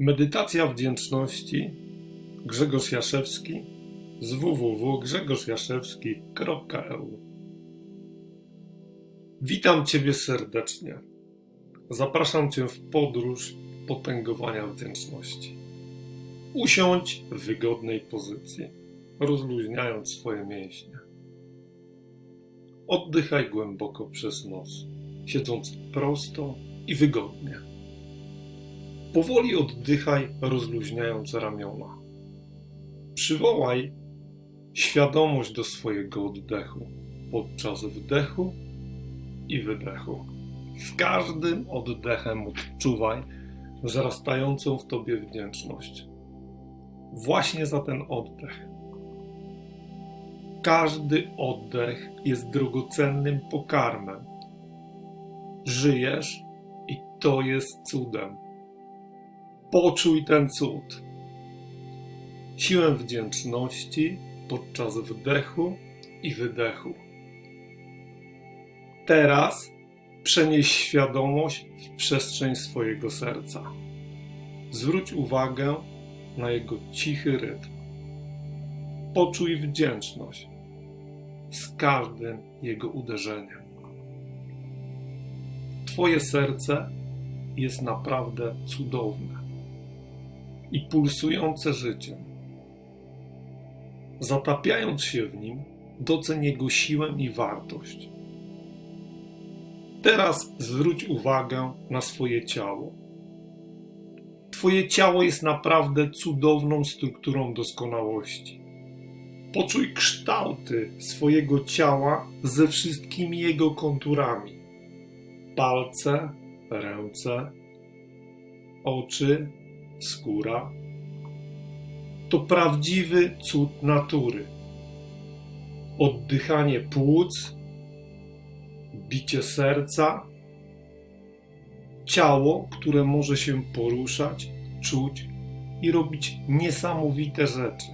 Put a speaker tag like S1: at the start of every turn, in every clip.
S1: Medytacja wdzięczności Grzegorz Jaszewski z www.grzegorzjaszewski.eu Witam Ciebie serdecznie. Zapraszam Cię w podróż potęgowania wdzięczności. Usiądź w wygodnej pozycji, rozluźniając swoje mięśnie. Oddychaj głęboko przez nos, siedząc prosto i wygodnie. Powoli oddychaj, rozluźniając ramiona. Przywołaj świadomość do swojego oddechu podczas wdechu i wydechu. Z każdym oddechem odczuwaj wzrastającą w tobie wdzięczność. Właśnie za ten oddech. Każdy oddech jest drogocennym pokarmem. Żyjesz i to jest cudem. Poczuj ten cud. Siłę wdzięczności podczas wdechu i wydechu. Teraz przenieś świadomość w przestrzeń swojego serca. Zwróć uwagę na jego cichy rytm. Poczuj wdzięczność z każdym jego uderzeniem. Twoje serce jest naprawdę cudowne i pulsujące życiem. Zatapiając się w nim, doceń jego siłę i wartość. Teraz zwróć uwagę na swoje ciało. Twoje ciało jest naprawdę cudowną strukturą doskonałości. Poczuj kształty swojego ciała ze wszystkimi jego konturami: palce, ręce, oczy, skóra. To prawdziwy cud natury. Oddychanie płuc, bicie serca, ciało, które może się poruszać, czuć i robić niesamowite rzeczy.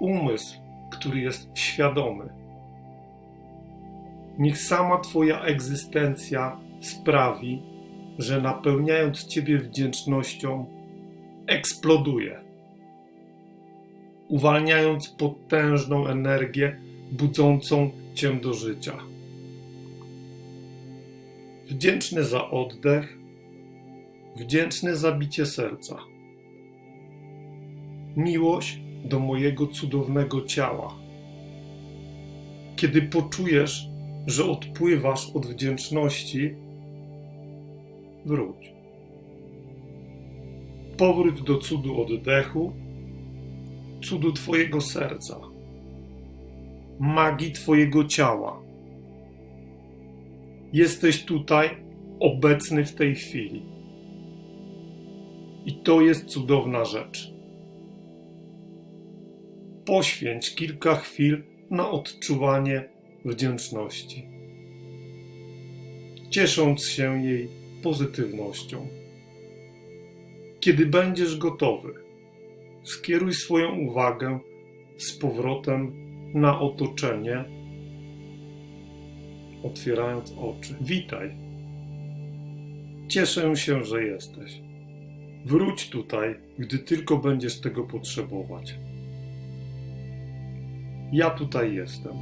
S1: Umysł, który jest świadomy. Niech sama Twoja egzystencja sprawi, że napełniając Ciebie wdzięcznością, eksploduje, uwalniając potężną energię budzącą Cię do życia. Wdzięczny za oddech, wdzięczny za bicie serca. Miłość do mojego cudownego ciała. Kiedy poczujesz, że odpływasz od wdzięczności, wróć. Powróć do cudu oddechu, cudu Twojego serca, magii Twojego ciała. Jesteś tutaj, obecny w tej chwili. I to jest cudowna rzecz. Poświęć kilka chwil na odczuwanie wdzięczności, ciesząc się jej pozytywnością. Kiedy będziesz gotowy, skieruj swoją uwagę z powrotem na otoczenie, otwierając oczy. Witaj. Cieszę się, że jesteś. Wróć tutaj, gdy tylko będziesz tego potrzebować. Ja tutaj jestem.